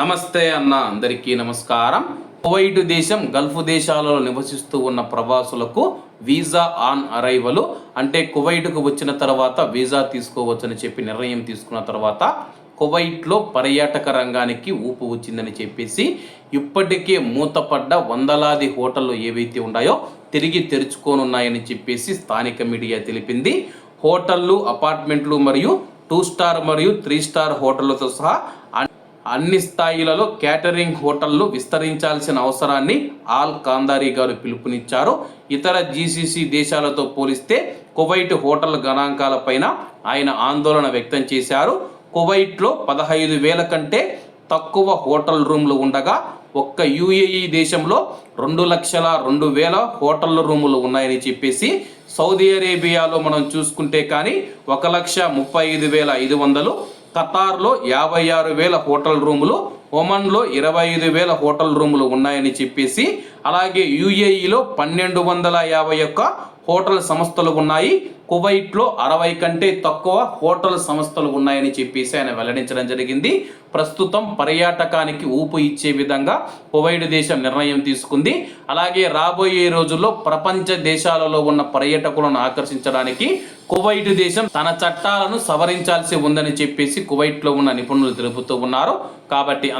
నమస్తే అన్న అందరికీ నమస్కారం. కువైట్ దేశం గల్ఫ్ దేశాలలో నివసిస్తూ ఉన్న ప్రవాసులకు వీసా ఆన్ అరైవల్. అంటే కువైట్కు వచ్చిన తర్వాత వీసా తీసుకోవచ్చని చెప్పి నిర్ణయం తీసుకున్న తర్వాత కువైట్లో పర్యాటక రంగానికి ఊపు వచ్చిందని చెప్పేసి ఇప్పటికే మూతపడ్డ వందలాది హోటళ్ళు ఏవైతే ఉన్నాయో తిరిగి తెరుచుకోనున్నాయని చెప్పేసి స్థానిక మీడియా తెలిపింది. హోటళ్ళు అపార్ట్మెంట్లు మరియు టూ స్టార్ మరియు త్రీ స్టార్ హోటళ్ళతో సహా అన్ని స్థాయిలలో క్యాటరింగ్ హోటళ్ళు విస్తరించాల్సిన అవసరాన్ని ఆల్ కాందారి గారు పిలుపునిచ్చారు. ఇతర జీసీసీ దేశాలతో పోలిస్తే కువైట్ హోటల్ గణాంకాలపైన ఆయన ఆందోళన వ్యక్తం చేశారు. కువైట్లో పదహైదు వేల కంటే తక్కువ హోటల్ రూమ్లు ఉండగా ఒక్క యుఏఈ దేశంలో రెండు లక్షల రెండు వేల హోటల్ రూములు ఉన్నాయని చెప్పేసి సౌదీ అరేబియాలో మనం చూసుకుంటే కానీ ఒక లక్ష ముప్పై ఐదు వేల ఐదు వందలు ఖతార్లో యాభై ఆరు వేల హోటల్ రూములు ఒమన్లో ఇరవై ఐదు వేల హోటల్ రూములు ఉన్నాయని చెప్పేసి అలాగే యుఏఈలో పన్నెండు వందల యాభై ఒక్క హోటల్ సంస్థలు ఉన్నాయి. కువైట్లో అరవై కంటే తక్కువ హోటల్ సంస్థలు ఉన్నాయని చెప్పేసి ఆయన వెల్లడించడం జరిగింది. ప్రస్తుతం పర్యాటకానికి ఊపు ఇచ్చే విధంగా కువైట్ దేశం నిర్ణయం తీసుకుంది. అలాగే రాబోయే రోజుల్లో ప్రపంచ దేశాలలో ఉన్న పర్యాటకులను ఆకర్షించడానికి కువైట్ దేశం తన చట్టాలను సవరించాల్సి ఉందని చెప్పేసి కువైట్లో ఉన్న నిపుణులు తెలుపుతూ ఉన్నారు. కాబట్టి